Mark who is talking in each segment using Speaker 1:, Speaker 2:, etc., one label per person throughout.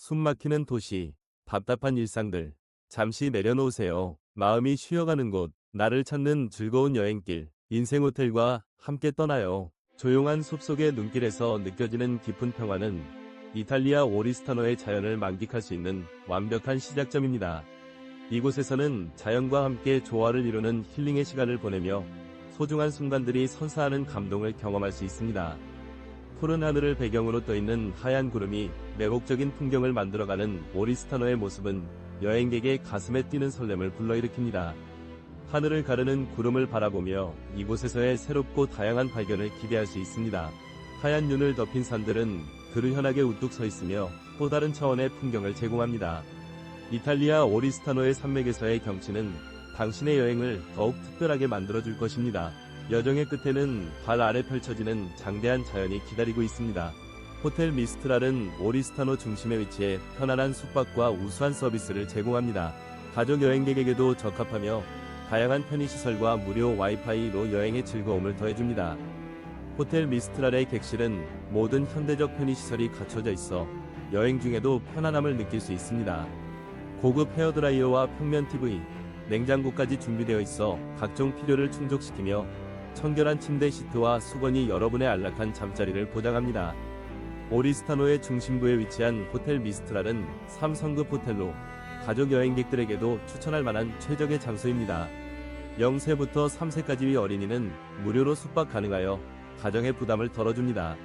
Speaker 1: 숨막히는 도시, 답답한 일상들, 잠시 내려놓으세요. 마음이 쉬어가는 곳, 나를 찾는 즐거운 여행길, 인생 호텔과 함께 떠나요. 조용한 숲속의 눈길에서 느껴지는 깊은 평화는 이탈리아 오리스타노의 자연을 만끽할 수 있는 완벽한 시작점입니다. 이곳에서는 자연과 함께 조화를 이루는 힐링의 시간을 보내며 소중한 순간들이 선사하는 감동을 경험할 수 있습니다. 푸른 하늘을 배경으로 떠있는 하얀 구름이 매혹적인 풍경을 만들어가는 오리스타노의 모습은 여행객의 가슴에 뛰는 설렘을 불러일으킵니다. 하늘을 가르는 구름을 바라보며 이곳에서의 새롭고 다양한 발견을 기대할 수 있습니다. 하얀 눈을 덮인 산들은 그르현하게 우뚝 서 있으며 또 다른 차원의 풍경을 제공합니다. 이탈리아 오리스타노의 산맥에서의 경치는 당신의 여행을 더욱 특별하게 만들어줄 것입니다. 여정의 끝에는 발 아래 펼쳐지는 장대한 자연이 기다리고 있습니다. 호텔 미스트랄은 오리스타노 중심에 위치해 편안한 숙박과 우수한 서비스를 제공합니다. 가족 여행객에게도 적합하며 다양한 편의시설과 무료 와이파이로 여행의 즐거움을 더해줍니다. 호텔 미스트랄의 객실은 모든 현대적 편의시설이 갖춰져 있어 여행 중에도 편안함을 느낄 수 있습니다. 고급 헤어드라이어와 평면 TV, 냉장고까지 준비되어 있어 각종 필요를 충족시키며 청결한 침대 시트와 수건이 여러분의 안락한 잠자리를 보장합니다. 오리스타노의 중심부에 위치한 호텔 미스트랄은 3성급 호텔로 가족 여행객들에게도 추천할 만한 최적의 장소입니다. 0세부터 3세까지의 어린이는 무료로 숙박 가능하여 가정의 부담을 덜어줍니다.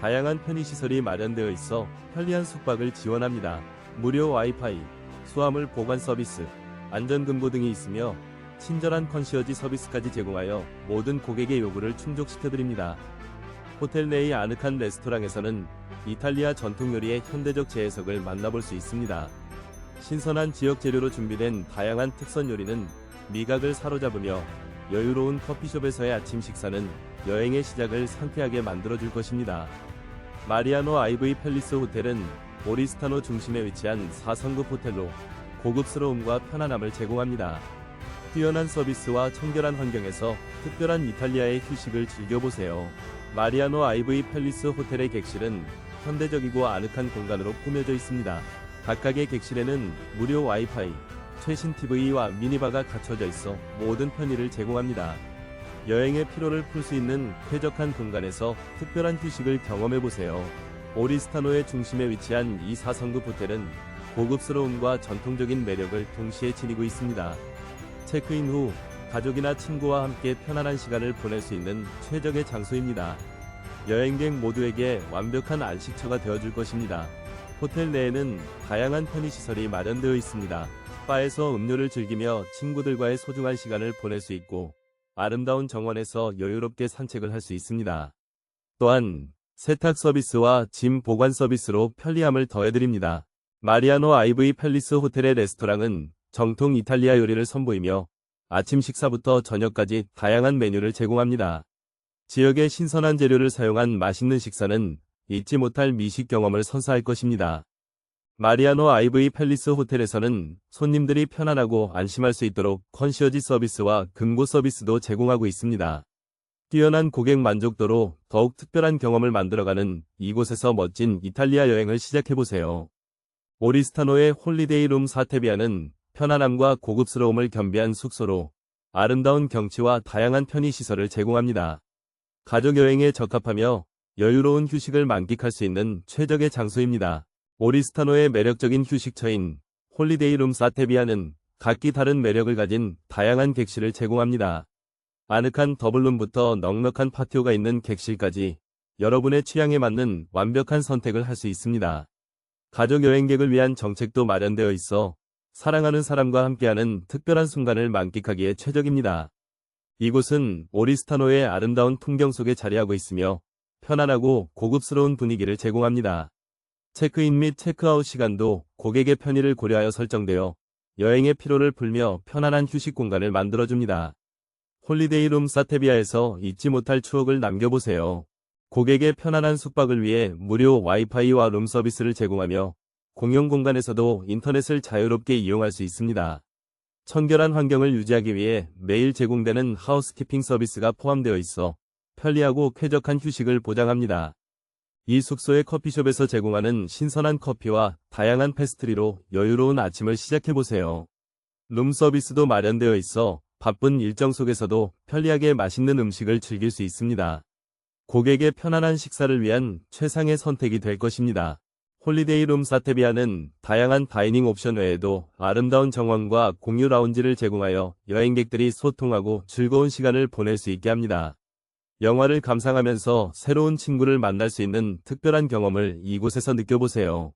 Speaker 1: 다양한 편의시설이 마련되어 있어 편리한 숙박을 지원합니다. 무료 와이파이, 수화물 보관 서비스, 안전금고 등이 있으며 친절한 컨시어지 서비스까지 제공하여 모든 고객의 요구를 충족시켜드립니다. 호텔 내의 아늑한 레스토랑에서는 이탈리아 전통 요리의 현대적 재해석을 만나볼 수 있습니다. 신선한 지역 재료로 준비된 다양한 특선 요리는 미각을 사로잡으며 여유로운 커피숍에서의 아침 식사는 여행의 시작을 상쾌하게 만들어줄 것입니다. 마리아노 아이브이 팰리스 호텔은 오리스타노 중심에 위치한 4성급 호텔로 고급스러움과 편안함을 제공합니다. 뛰어난 서비스와 청결한 환경에서 특별한 이탈리아의 휴식을 즐겨보세요. 마리아노 아이브이 팰리스 호텔의 객실은 현대적이고 아늑한 공간으로 꾸며져 있습니다. 각각의 객실에는 무료 와이파이, 최신 TV와 미니바가 갖춰져 있어 모든 편의를 제공합니다. 여행의 피로를 풀 수 있는 쾌적한 공간에서 특별한 휴식을 경험해보세요. 오리스타노의 중심에 위치한 이 4성급 호텔은 고급스러움과 전통적인 매력을 동시에 지니고 있습니다. 체크인 후 가족이나 친구와 함께 편안한 시간을 보낼 수 있는 최적의 장소입니다. 여행객 모두에게 완벽한 안식처가 되어줄 것입니다. 호텔 내에는 다양한 편의시설이 마련되어 있습니다. 바에서 음료를 즐기며 친구들과의 소중한 시간을 보낼 수 있고 아름다운 정원에서 여유롭게 산책을 할 수 있습니다. 또한 세탁 서비스와 짐 보관 서비스로 편리함을 더해드립니다. 마리아노 아이브이 팰리스 호텔의 레스토랑은 정통 이탈리아 요리를 선보이며 아침 식사부터 저녁까지 다양한 메뉴를 제공합니다. 지역의 신선한 재료를 사용한 맛있는 식사는 잊지 못할 미식 경험을 선사할 것입니다. 마리아노 아이브이 팰리스 호텔에서는 손님들이 편안하고 안심할 수 있도록 컨시어지 서비스와 금고 서비스도 제공하고 있습니다. 뛰어난 고객 만족도로 더욱 특별한 경험을 만들어가는 이곳에서 멋진 이탈리아 여행을 시작해보세요. 오리스타노의 홀리데이 룸 사테비아는 편안함과 고급스러움을 겸비한 숙소로 아름다운 경치와 다양한 편의시설을 제공합니다. 가족 여행에 적합하며 여유로운 휴식을 만끽할 수 있는 최적의 장소입니다. 오리스타노의 매력적인 휴식처인 홀리데이 룸 사테비아는 각기 다른 매력을 가진 다양한 객실을 제공합니다. 아늑한 더블룸부터 넉넉한 파티오가 있는 객실까지 여러분의 취향에 맞는 완벽한 선택을 할 수 있습니다. 가족 여행객을 위한 정책도 마련되어 있어 사랑하는 사람과 함께하는 특별한 순간을 만끽하기에 최적입니다. 이곳은 오리스타노의 아름다운 풍경 속에 자리하고 있으며 편안하고 고급스러운 분위기를 제공합니다. 체크인 및 체크아웃 시간도 고객의 편의를 고려하여 설정되어 여행의 피로를 풀며 편안한 휴식 공간을 만들어줍니다. 홀리데이 룸 사테비아에서 잊지 못할 추억을 남겨보세요. 고객의 편안한 숙박을 위해 무료 와이파이와 룸 서비스를 제공하며 공용 공간에서도 인터넷을 자유롭게 이용할 수 있습니다. 청결한 환경을 유지하기 위해 매일 제공되는 하우스키핑 서비스가 포함되어 있어 편리하고 쾌적한 휴식을 보장합니다. 이 숙소의 커피숍에서 제공하는 신선한 커피와 다양한 페스트리로 여유로운 아침을 시작해보세요. 룸 서비스도 마련되어 있어 바쁜 일정 속에서도 편리하게 맛있는 음식을 즐길 수 있습니다. 고객의 편안한 식사를 위한 최상의 선택이 될 것입니다. 홀리데이 룸 사테비아는 다양한 다이닝 옵션 외에도 아름다운 정원과 공유 라운지를 제공하여 여행객들이 소통하고 즐거운 시간을 보낼 수 있게 합니다. 영화를 감상하면서 새로운 친구를 만날 수 있는 특별한 경험을 이곳에서 느껴보세요.